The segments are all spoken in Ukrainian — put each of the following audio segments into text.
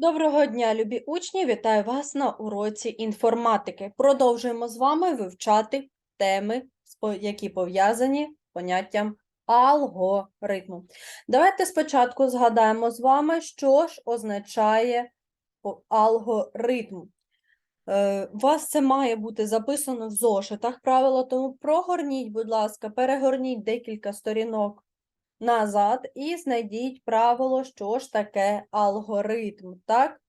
Доброго дня, любі учні! Вітаю вас на уроці інформатики. Продовжуємо з вами вивчати теми, які пов'язані з поняттям алгоритму. Давайте спочатку згадаємо з вами, що ж означає алгоритм. Е, У вас це має бути записано в зошитах правило, тому прогорніть, будь ласка, перегорніть декілька сторінок назад і знайдіть правило, що ж таке алгоритм, так?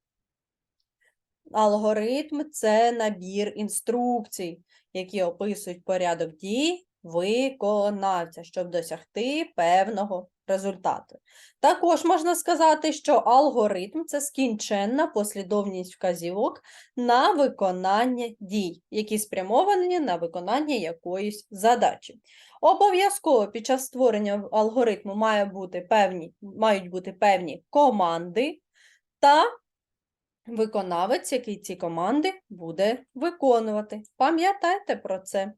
Алгоритм це набір інструкцій, які описують порядок дій виконавця, щоб досягти певного результату. Також можна сказати, що алгоритм це скінченна послідовність вказівок на виконання дій, які спрямовані на виконання якоїсь задачі. Обов'язково під час створення алгоритму має бути певні, мають бути певні команди та виконавець, який ці команди буде виконувати. Пам'ятайте про це.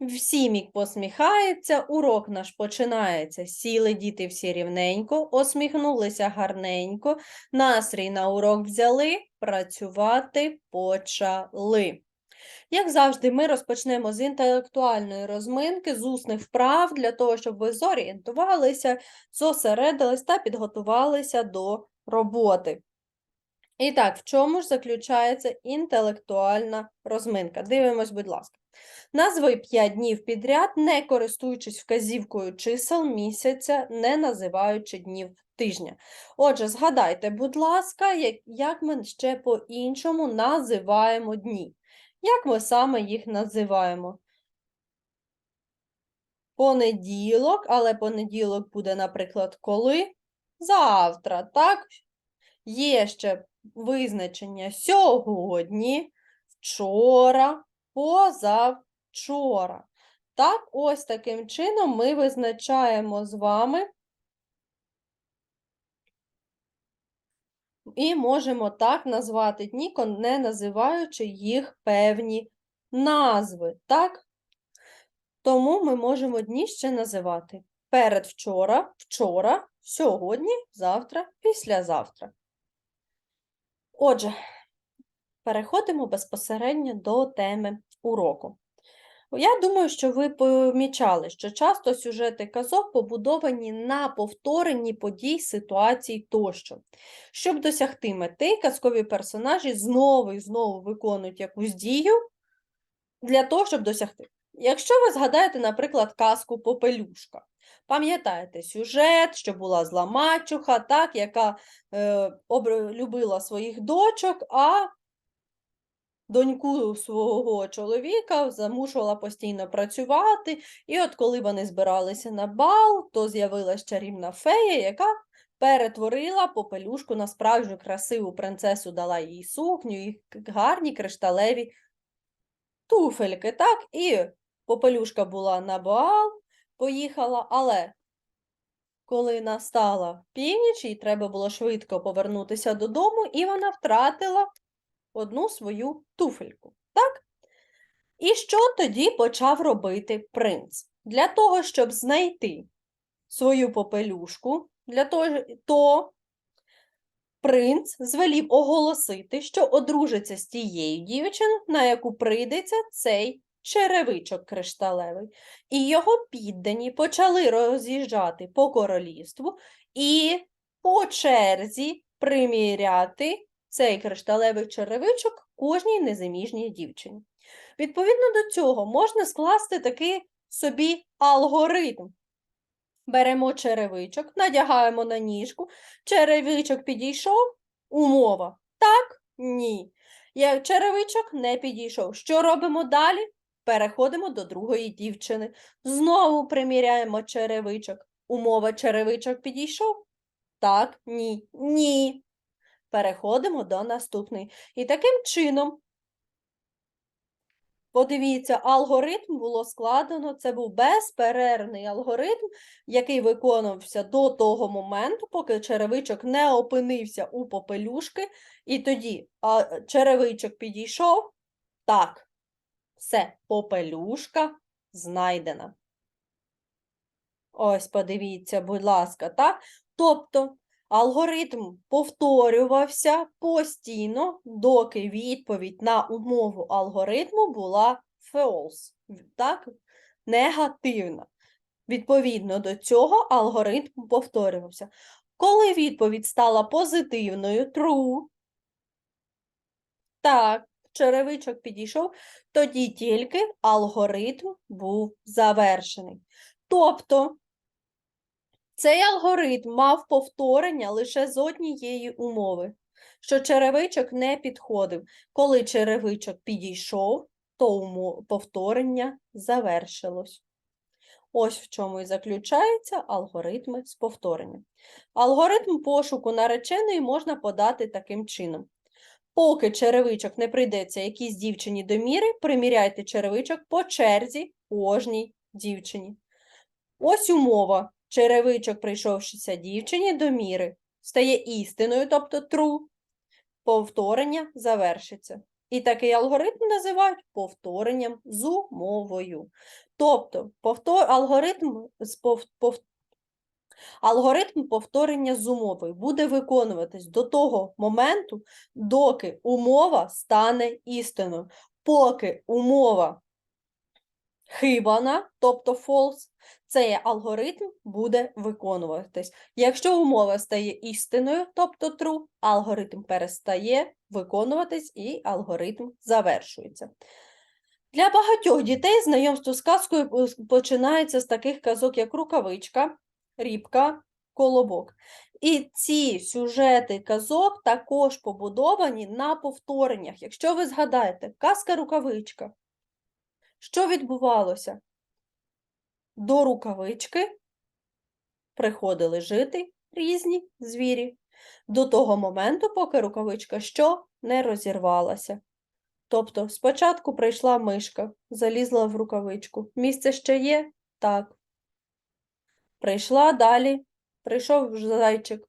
Всімік посміхається, урок наш починається. Сіли діти всі рівненько, осміхнулися гарненько, настрій на урок взяли, працювати почали. Як завжди, ми розпочнемо з інтелектуальної розминки, з усних вправ, для того, щоб ви зорієнтувалися, зосередились та підготувалися до роботи. І так, в чому ж заключається інтелектуальна розминка? Дивимось, будь ласка. Назви 5 днів підряд, не користуючись вказівкою чисел місяця, не називаючи днів тижня. Отже, згадайте, будь ласка, як, ми ще по-іншому називаємо дні. Як ми саме їх називаємо? Понеділок, але понеділок буде, наприклад, коли? Завтра, так? Є ще визначення сьогодні, вчора, позавчора. Так, ось таким чином ми визначаємо з вами і можемо так назвати дні, не називаючи їх певні назви. Так? Тому ми можемо дні ще називати передвчора, вчора, сьогодні, завтра, післязавтра. Отже, переходимо безпосередньо до теми уроку. Я думаю, що ви помічали, що часто сюжети казок побудовані на повторенні подій, ситуацій тощо. Щоб досягти мети, казкові персонажі знову і знову виконують якусь дію для того, щоб досягти. Якщо ви згадаєте, наприклад, казку Попелюшка, пам'ятаєте сюжет, що була зла мачуха, так, яка е, любила своїх дочок, а доньку свого чоловіка замушувала постійно працювати. І от коли вони збиралися на бал, то з'явилась чарівна фея, яка перетворила попелюшку на справжню красиву принцесу, дала їй сукню і гарні кришталеві туфельки. Так? І попелюшка була на бал, поїхала, але коли настала північ, їй треба було швидко повернутися додому, і вона втратила одну свою туфельку. Так? І що тоді почав робити принц? Для того, щоб знайти свою попелюшку, для того, то принц звелів оголосити, що одружиться з тією дівчиною, на яку прийдеться цей черевичок кришталевий. І його піддані почали роз'їжджати по королівству і по черзі приміряти цей кришталевий черевичок кожній незаміжній дівчині. Відповідно до цього можна скласти такий собі алгоритм. Беремо черевичок, надягаємо на ніжку, черевичок підійшов, умова. Так, ні. Я- Черевичок не підійшов. Що робимо далі? Переходимо до другої дівчини. Знову приміряємо черевичок. Умова черевичок підійшов? Так, ні, ні. Переходимо до наступної. І таким чином, подивіться, алгоритм було складено. Це був безперервний алгоритм, який виконувався до того моменту, поки черевичок не опинився у попелюшки. І тоді а, черевичок підійшов. Так, все, попелюшка знайдена. Ось, подивіться, будь ласка, так? Тобто Алгоритм повторювався постійно, доки відповідь на умову алгоритму була false, так? негативна. Відповідно до цього алгоритм повторювався. Коли відповідь стала позитивною, true, так, черевичок підійшов, тоді тільки алгоритм був завершений. Тобто, цей алгоритм мав повторення лише з однієї умови, що черевичок не підходив. Коли черевичок підійшов, то повторення завершилось. Ось в чому і заключаються алгоритми з повторенням. Алгоритм пошуку нареченої можна подати таким чином. Поки черевичок не прийдеться якійсь дівчині до міри, приміряйте черевичок по черзі кожній дівчині. Ось умова. Черевичок, прийшовшися дівчині до міри, стає істиною, тобто true. Повторення завершиться. І такий алгоритм називають повторенням з умовою. Тобто повтор... алгоритм, з пов... пов- алгоритм повторення з умовою буде виконуватись до того моменту, доки умова стане істиною. Поки умова хибана, тобто false, цей алгоритм буде виконуватись. Якщо умова стає істиною, тобто true, алгоритм перестає виконуватись і алгоритм завершується. Для багатьох дітей знайомство з казкою починається з таких казок, як рукавичка, рібка, колобок. І ці сюжети казок також побудовані на повтореннях. Якщо ви згадаєте, казка рукавичка. Що відбувалося? До рукавички приходили жити різні звірі до того моменту, поки рукавичка що не розірвалася. Тобто спочатку прийшла мишка, залізла в рукавичку. Місце ще є? Так. Прийшла далі, прийшов зайчик.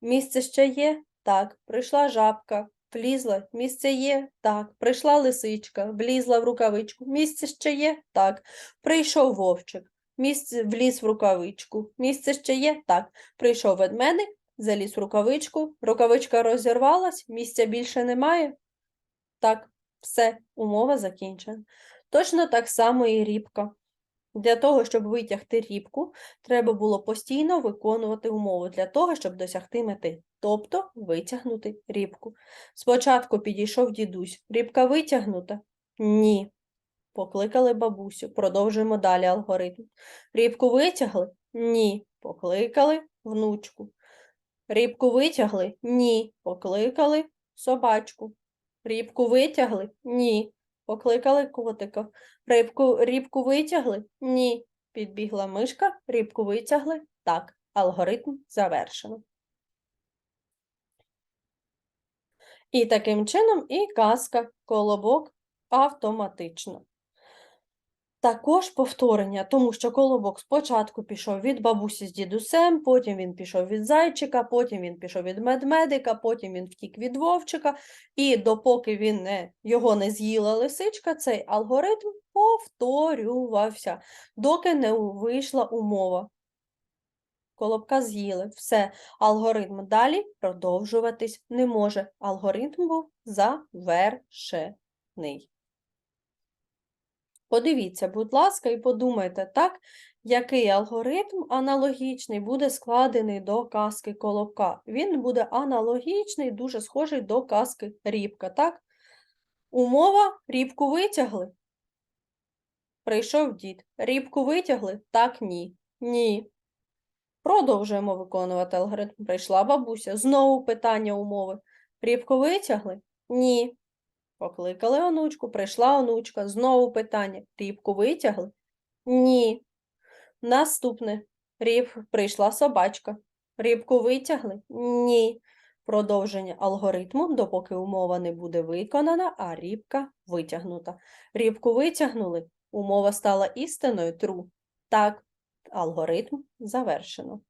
Місце ще є? Так. Прийшла жабка, влізла, місце є? Так. Прийшла лисичка, влізла в рукавичку. Місце ще є? Так. Прийшов вовчик, місце вліз в рукавичку. Місце ще є? Так. Прийшов ведмедик, заліз в рукавичку, рукавичка розірвалась, місця більше немає. Так, все, умова закінчена. Точно так само і рібка. Для того, щоб витягти рібку, треба було постійно виконувати умову для того, щоб досягти мети, тобто витягнути рібку. Спочатку підійшов дідусь. Рібка витягнута? Ні. Покликали бабусю. Продовжуємо далі алгоритм. Рібку витягли? Ні. Покликали внучку. Рібку витягли? Ні. Покликали собачку. Рібку витягли? Ні. Покликали котика. Рибку, рібку витягли? Ні. Підбігла мишка, рібку витягли? Так. Алгоритм завершено. І таким чином і казка колобок автоматично. Також повторення, тому що колобок спочатку пішов від бабусі з дідусем, потім він пішов від зайчика, потім він пішов від медмедика, потім він втік від вовчика, і допоки він не, його не з'їла лисичка, цей алгоритм повторювався, доки не вийшла умова. Колобка з'їли, все, алгоритм далі продовжуватись не може. Алгоритм був завершений. Подивіться, будь ласка, і подумайте, так, який алгоритм аналогічний буде складений до казки Колобка. Він буде аналогічний, дуже схожий до казки Рібка, так? Умова рібку витягли. Прийшов дід. Рібку витягли? Так, ні. Ні. Продовжуємо виконувати алгоритм. Прийшла бабуся. Знову питання умови. Рібку витягли? Ні. Покликали онучку, прийшла онучка, знову питання. Рібку витягли? Ні. Наступне. Ріб, прийшла собачка. Рібку витягли? Ні. Продовження алгоритму, допоки умова не буде виконана, а рібка витягнута. Рібку витягнули, умова стала істиною true. Так, алгоритм завершено.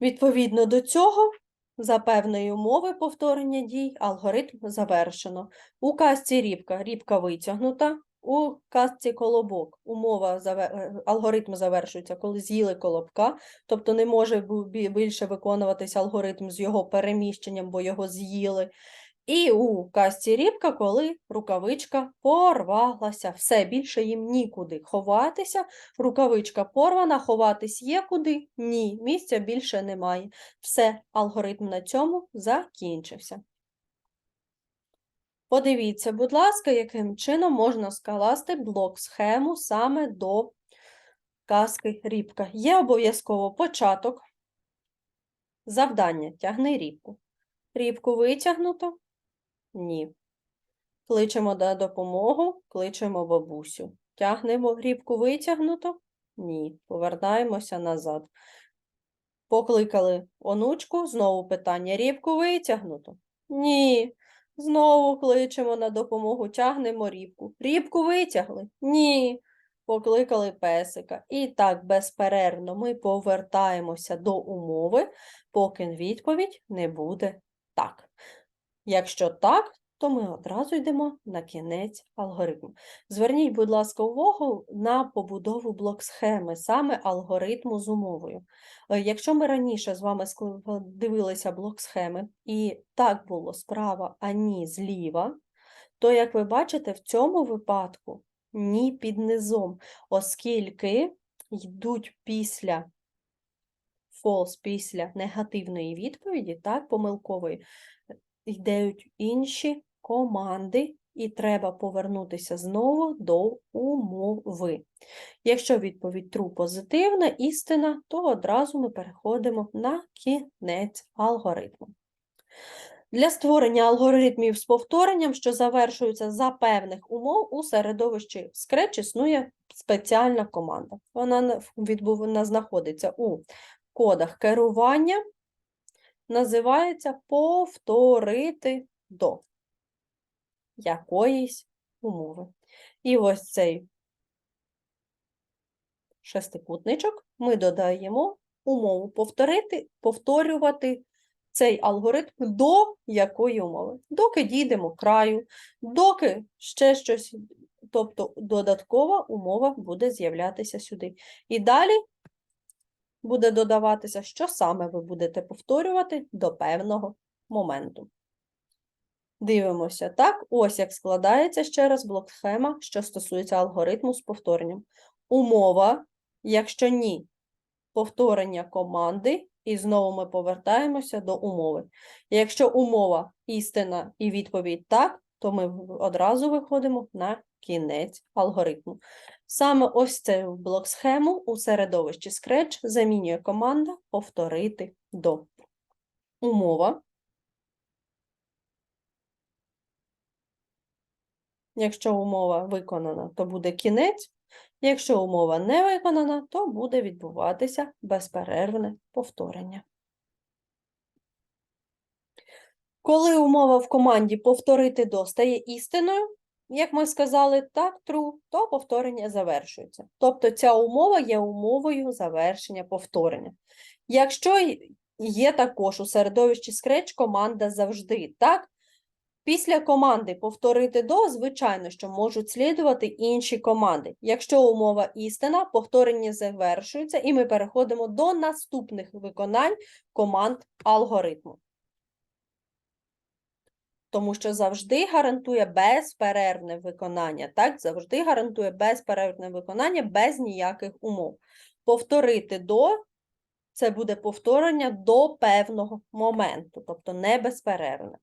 Відповідно до цього, за певної умови повторення дій, алгоритм завершено. У казці рібка рібка витягнута, У казці колобок умова е, алгоритм завершується, коли з'їли колобка, тобто не може більше виконуватись алгоритм з його переміщенням, бо його з'їли. І у казці рібка, коли рукавичка порвалася, все більше їм нікуди ховатися. Рукавичка порвана, ховатись є куди? Ні, місця більше немає. Все, алгоритм на цьому закінчився. Подивіться, будь ласка, яким чином можна скласти блок-схему саме до казки рібка. Є обов'язково початок, завдання тягни рібку. Рібку витягнуто? Ні. Кличемо на допомогу, кличемо бабусю. Тягнемо рібку витягнуто? Ні. Повертаємося назад. Покликали онучку, знову питання. Рібку витягнуто? Ні. Знову кличемо на допомогу, тягнемо рібку. Рібку витягли? Ні. Покликали песика. І так безперервно ми повертаємося до умови, поки відповідь не буде так. Якщо так, то ми одразу йдемо на кінець алгоритму. Зверніть, будь ласка, увагу на побудову блок-схеми, саме алгоритму з умовою. Е, Якщо ми раніше з вами дивилися блок-схеми, і так було справа, а ні зліва, то, як ви бачите, в цьому випадку ні під низом, оскільки йдуть після false, після негативної відповіді, так, помилкової, йдуть інші команди, і треба повернутися знову до умови. Якщо відповідь true позитивна, істина, то одразу ми переходимо на кінець алгоритму. Для створення алгоритмів з повторенням, що завершуються за певних умов, у середовищі Scratch існує спеціальна команда. Вона знаходиться у кодах керування, називається повторити до якоїсь умови. І ось цей шестикутничок ми додаємо умову повторити, повторювати цей алгоритм до якої умови. Доки дійдемо краю, доки ще щось, тобто додаткова умова буде з'являтися сюди. І далі буде додаватися, що саме ви будете повторювати до певного моменту. Дивимося, так? Ось як складається ще раз блок-схема, що стосується алгоритму з повторенням. Умова, якщо ні, повторення команди, і знову ми повертаємося до умови. Якщо умова істина і відповідь так, то ми одразу виходимо на кінець алгоритму. Саме ось цю блок-схему у середовищі Scratch замінює команда повторити до. Умова. Якщо умова виконана, то буде кінець. Якщо умова не виконана, то буде відбуватися безперервне повторення. Коли умова в команді повторити до стає істиною, як ми сказали, так, true, то повторення завершується. Тобто ця умова є умовою завершення повторення. Якщо є також у середовищі Scratch команда завжди, так, Після команди повторити до, звичайно, що можуть слідувати інші команди. Якщо умова істина, повторення завершується, і ми переходимо до наступних виконань команд алгоритму. Тому що завжди гарантує безперервне виконання. Так, завжди гарантує безперервне виконання без ніяких умов. Повторити до це буде повторення до певного моменту, тобто не безперервне.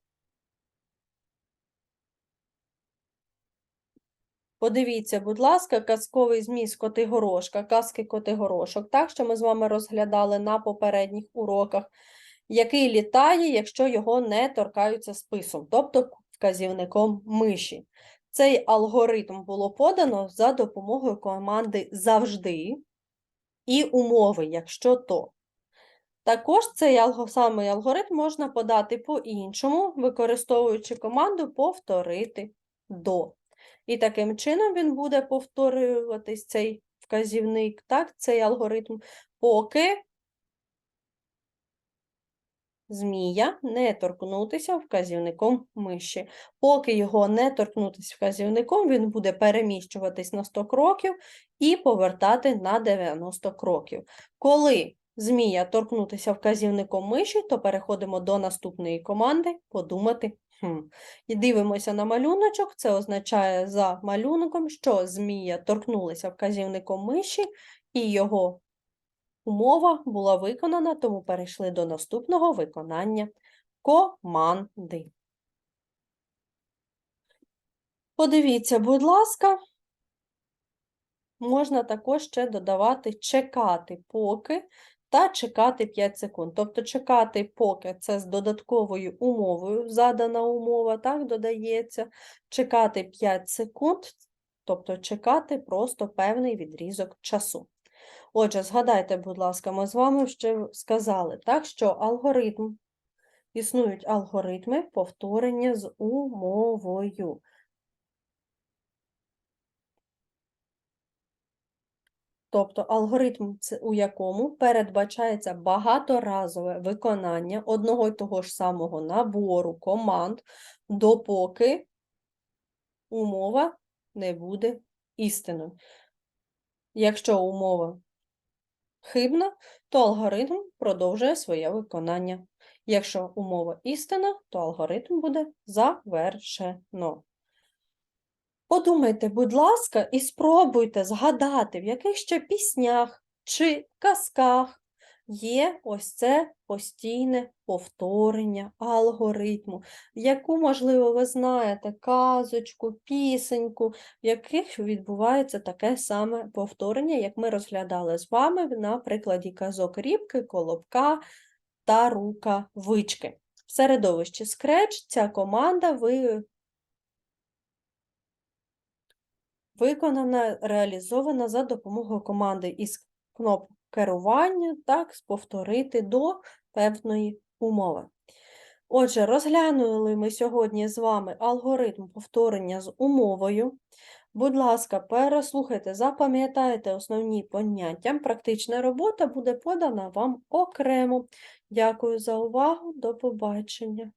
Подивіться, будь ласка, казковий зміст Котигорошка, казки Котигорошок, так, що ми з вами розглядали на попередніх уроках, який літає, якщо його не торкаються списом, тобто вказівником миші. Цей алгоритм було подано за допомогою команди завжди і умови, якщо то. Також цей самий алгоритм можна подати по-іншому, використовуючи команду повторити до. І таким чином він буде повторюватись цей вказівник, так, цей алгоритм, поки змія не торкнутися вказівником миші. Поки його не торкнутися вказівником, він буде переміщуватись на 100 кроків і повертати на 90 кроків. Коли змія торкнутися вказівником миші, то переходимо до наступної команди подумати. Хм. І дивимося на малюночок. Це означає за малюнком, що змія торкнулася вказівником миші, і його умова була виконана, тому перейшли до наступного виконання команди. Подивіться, будь ласка, можна також ще додавати чекати поки та чекати 5 секунд. Тобто чекати поки це з додатковою умовою, задана умова, так, додається. Чекати 5 секунд, тобто чекати просто певний відрізок часу. Отже, згадайте, будь ласка, ми з вами ще сказали, так, що алгоритм, існують алгоритми повторення з умовою. Тобто алгоритм, у якому передбачається багаторазове виконання одного й того ж самого набору команд, допоки умова не буде істиною. Якщо умова хибна, то алгоритм продовжує своє виконання. Якщо умова істина, то алгоритм буде завершено. Подумайте, будь ласка, і спробуйте згадати, в яких ще піснях чи казках є ось це постійне повторення алгоритму, яку, можливо, ви знаєте казочку, пісеньку, в яких відбувається таке саме повторення, як ми розглядали з вами на прикладі казок рібки, колобка та рукавички. В середовищі Scratch ця команда ви виконана, реалізована за допомогою команди із кнопок керування, так, повторити до певної умови. Отже, розглянули ми сьогодні з вами алгоритм повторення з умовою. Будь ласка, переслухайте, запам'ятайте основні поняття. Практична робота буде подана вам окремо. Дякую за увагу, до побачення.